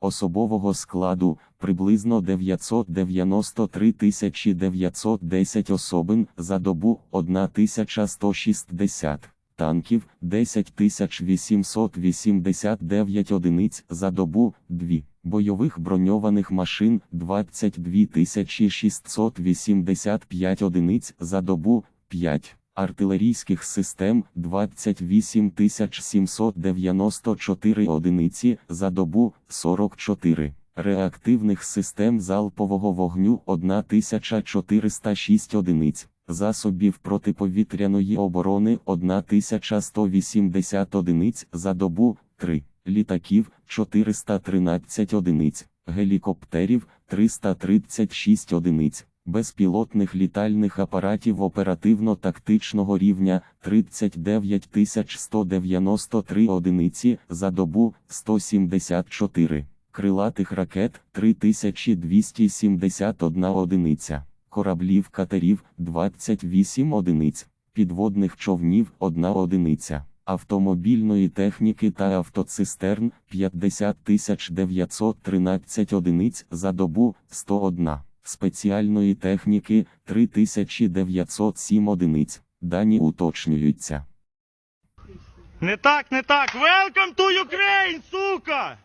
особового складу приблизно 993 910 особин за добу 1160 танків 10 889 одиниць за добу 2, бойових броньованих машин 22 685 одиниць за добу 5, артилерійських систем 28 794 одиниці за добу 44. Реактивних систем залпового вогню 1406 одиниць, засобів протиповітряної оборони 1180 одиниць за добу 3, літаків 413 одиниць, гелікоптерів 336 одиниць, безпілотних літальних апаратів оперативно-тактичного рівня 39 193 одиниці за добу 174 крилатих ракет 3271 одиниця, кораблів катерів 28 одиниць, підводних човнів 1 одиниця, автомобільної техніки та автоцистерн 50 913 одиниць за добу 101, спеціальної техніки 3907 одиниць. Дані уточнюються. Не так, не так. Welcome to Ukraine, сука!